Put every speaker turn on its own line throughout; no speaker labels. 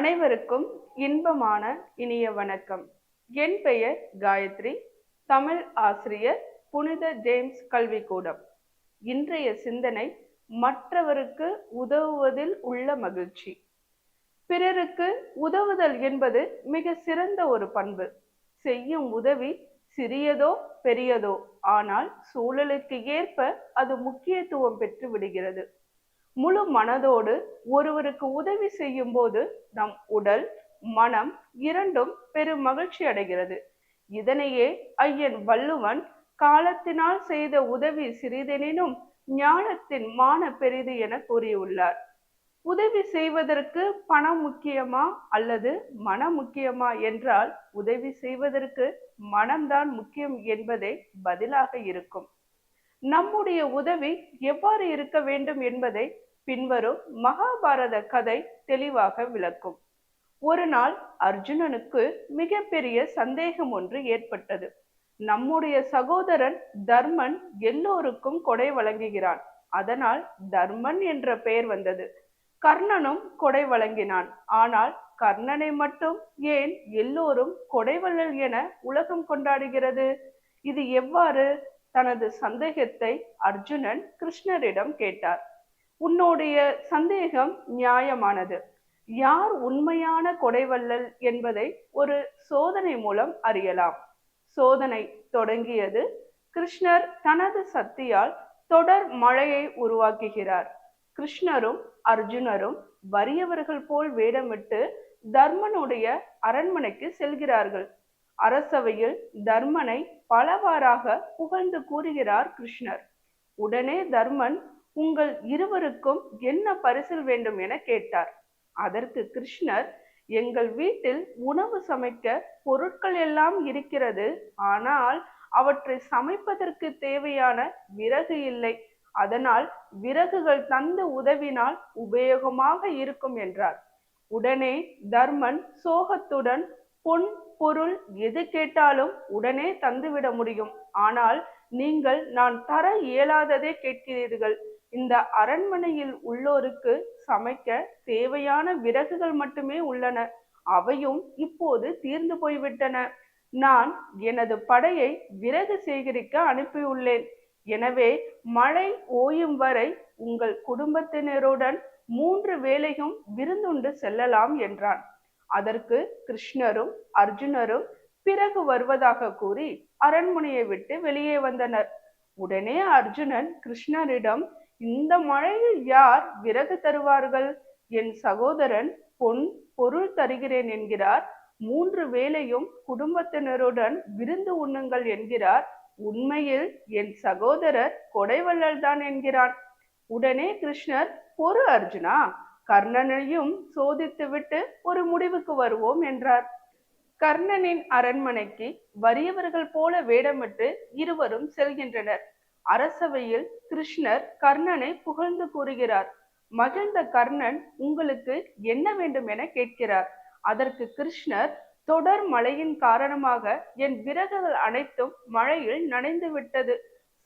அனைவருக்கும் இன்பமான இனிய வணக்கம். என் பெயர் காயத்ரி தமிழ் ஆசிரியர் புனித ஜேம்ஸ் கல்விக்கூடம். இன்றைய சிந்தனை மற்றவருக்கு உதவுவதில் உள்ள மகிழ்ச்சி. பிறருக்கு உதவுதல் என்பது மிக சிறந்த ஒரு பண்பு. செய்யும் உதவி சிறியதோ பெரியதோ ஆனால் சூழலுக்கு ஏற்ப அது முக்கியத்துவம் பெற்று விடுகிறது. முழு மனதோடு ஒருவருக்கு உதவி செய்யும் போது நம் உடல் மனம் இரண்டும் பெரும் மகிழ்ச்சி அடைகிறது. இதனையே ஐயன் வள்ளுவன் காலத்தினால் செய்த உதவி சிறிதெனினும் ஞானத்தின் மான பெரிது என கூறியுள்ளார். உதவி செய்வதற்கு பணம் முக்கியமா அல்லது மனம் முக்கியமா என்றால் உதவி செய்வதற்கு மனம்தான் முக்கியம் என்பதே பதிலாக இருக்கும். நம்முடைய உதவி எவ்வாறு இருக்க வேண்டும் என்பதை பின்வரும் மகாபாரத கதை தெளிவாக விளக்கும். ஒரு நாள் அர்ஜுனனுக்கு மிகப்பெரிய சந்தேகம் ஒன்று ஏற்பட்டது. நம்முடைய சகோதரன் தர்மன் எல்லோருக்கும் கொடை வழங்குகிறான். அதனால் தர்மன் என்ற பெயர் வந்தது. கர்ணனும் கொடை வழங்கினான். ஆனால் கர்ணனை மட்டும் ஏன் எல்லோரும் கொடைவள்ளல் என உலகம் கொண்டாடுகிறது? இது எவ்வாறு? தனது சந்தேகத்தை அர்ஜுனன் கிருஷ்ணரிடம் கேட்டார். உன்னுடைய சந்தேகம் நியாயமானது. யார் உண்மையான கொடைவள்ளல் என்பதை ஒரு சோதனை மூலம் அறியலாம். சோதனை தொடங்கியது கிருஷ்ணர் தனது சக்தியால் தொடர் மழையை உருவாக்குகிறார். கிருஷ்ணரும் அர்ஜுனரும் வறியவர்கள் போல் வேடமிட்டு தர்மனுடைய அரண்மனைக்கு செல்கிறார்கள். அரசவையில் தர்மனை பலவாறாக புகழ்ந்து கூறுகிறார் கிருஷ்ணர். உடனே தர்மன் உங்கள் இருவருக்கும் என்ன பரிசில் வேண்டும் என கேட்டார். அதற்கு கிருஷ்ணர் எங்கள் வீட்டில் உணவு சமைக்க பொருட்கள் எல்லாம் இருக்கிறது. ஆனால் அவற்றை சமைப்பதற்கு தேவையான விறகு இல்லை. அதனால் விறகுகள் தந்து உதவினால் உபயோகமாக இருக்கும் என்றார். உடனே தர்மன் சோகத்துடன் பொன் பொருள் எது கேட்டாலும் உடனே தந்துவிட முடியும். ஆனால் நீங்கள் நான் தர இயலாததே கேட்கிறீர்கள். இந்த அரண்மனையில் உள்ளோருக்கு சமைக்க தேவையான விறகுகள் மட்டுமே உள்ளன. அவையும் இப்போது தீர்ந்து போய்விட்டன. நான் எனது படையை விறகு சேகரிக்க அனுப்பியுள்ளேன். எனவே மழை ஓயும் வரை உங்கள் குடும்பத்தினருடன் மூன்று வேளையும் விருந்துண்டு செல்லலாம் என்றான். அதற்கு கிருஷ்ணரும் அர்ஜுனரும் பிறகு வருவதாக கூறி அரண்மனையை விட்டு வெளியே வந்தனர். உடனே அர்ஜுனன் கிருஷ்ணரிடம் இந்த மழையில் யார் விறகு தருவார்கள்? என் சகோதரன் பொன் பொருள் தருகிறேன் என்கிறார். மூன்று வேளையும் குடும்பத்தினருடன் விருந்து உண்ணுங்கள் என்கிறார். உண்மையில் என் சகோதரர் கொடைவள்ளல் தான் என்கிறான். உடனே கிருஷ்ணர் பொறு அர்ஜுனா கர்ணனையும் சோதித்துவிட்டு ஒரு முடிவுக்கு வருவோம் என்றார். கர்ணனின் அரண்மனைக்கு வறியவர்கள் போல வேடமிட்டு இருவரும் செல்கின்றனர். அரசவையில் கிருஷ்ணர் கர்ணனை புகழ்ந்து கூறுகிறார். மகிழ்ந்த கர்ணன் உங்களுக்கு என்ன வேண்டும் என கேட்கிறார். அதற்கு கிருஷ்ணர் தொடர் மழையின் காரணமாக என் விறகுகள் அனைத்தும் மழையில் நனைந்து விட்டது.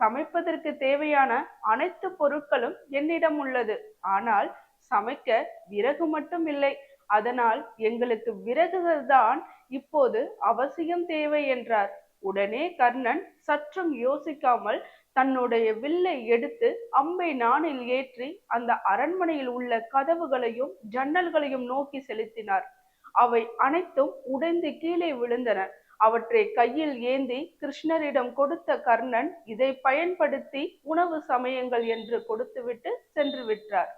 சமைப்பதற்கு தேவையான அனைத்து பொருட்களும் என்னிடம் உள்ளது. ஆனால் சமைக்க விறகு மட்டும் இல்லை. அதனால் எங்களுக்கு விறகுகள் தான் இப்போது அவசியம் தேவை என்றார். உடனே கர்ணன் சற்றும் யோசிக்காமல் தன்னுடைய வில்லை எடுத்து அம்பை நானில் ஏற்றி அந்த அரண்மனையில் உள்ள கதவுகளையும் ஜன்னல்களையும் நோக்கி செலுத்தினார். அவை அனைத்தும் உடைந்து கீழே விழுந்தன. அவற்றை கையில் ஏந்தி கிருஷ்ணரிடம் கொடுத்த கர்ணன் இதை பயன்படுத்தி உணவு சமயங்கள் என்று கொடுத்துவிட்டு சென்று விட்டார்.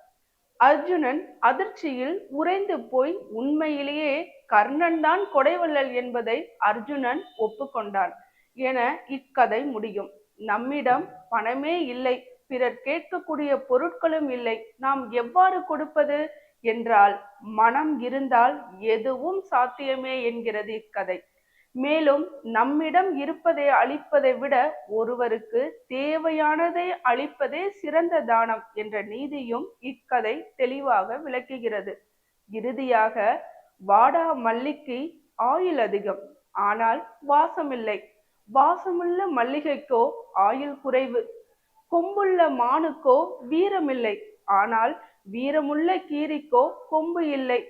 அர்ஜுனன் அதிர்ச்சியில் உறைந்து போய் உண்மையிலேயே கர்ணன் தான் கொடைவள்ளல் என்பதை அர்ஜுனன் ஒப்புக்கொண்டான் என இக்கதை முடியும். நம்மிடம் பணமே இல்லை பிறர் கேட்கக்கூடிய பொருட்களும் இல்லை நாம் எவ்வாறு கொடுப்பது? என்றால் மனம் இருந்தால் எதுவும் சாத்தியமே என்கிறது இக்கதை. மேலும் நம்மிடம் இருப்பதை அளிப்பதை விட ஒருவருக்கு தேவையானதை அளிப்பதே சிறந்த தானம் என்ற நீதியும் இக்கதை தெளிவாக விளக்குகிறது. இறுதியாக வாடா மல்லிக்கு ஆயுள் அதிகம் ஆனால் வாசமில்லை. வாசமுள்ள மல்லிகைக்கோ ஆயுள் குறைவு. கொம்புள்ள மானுக்கோ வீரமில்லை ஆனால் வீரமுள்ள கீரிக்கோ கொம்பு இல்லை.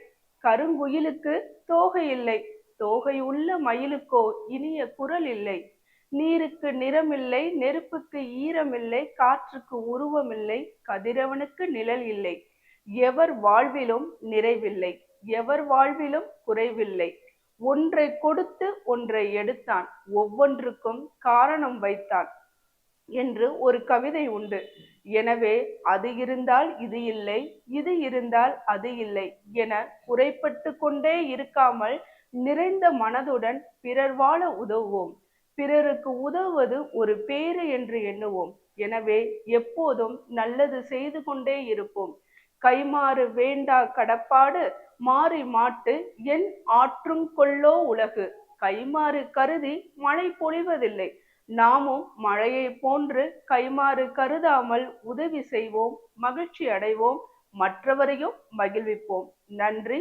கருங்குயிலுக்கு தோகை இல்லை. தோகை உள்ள மயிலுக்கோ இனிய குரல் இல்லை. நீருக்கு நிறமில்லை நெருப்புக்கு ஈரமில்லை காற்றுக்கு உருவமில்லை கதிரவனுக்கு நிழல் இல்லை. எவர் வாழ்விலும் நிறைவில்லை எவர் வாழ்விலும் குறைவில்லை. ஒன்றை கொடுத்து ஒன்றை எடுத்தான் ஒவ்வொன்றுக்கும் காரணம் வைத்தான் என்று ஒரு கவிதை உண்டு. எனவே அது இருந்தால் இது இல்லை இது இருந்தால் அது இல்லை என குறைப்பட்டு கொண்டே இருக்காமல் நிறைந்த மனதுடன் பிறர் வாழ உதவுவோம். பிறருக்கு உதவுவது ஒரு பேறு என்று எண்ணுவோம். எனவே எப்போதும் நல்லது செய்து கொண்டே இருப்போம். கைமாறு வேண்டா கடப்பாடு மாறி மாட்டு என் ஆற்றும் கொள்ளோ உலகு. கைமாறு கருதி மழை பொழிவதில்லை. நாமும் மழையை போன்று கைமாறு கருதாமல் உதவி செய்வோம் மகிழ்ச்சி அடைவோம் மற்றவரையும் மகிழ்விப்போம். நன்றி.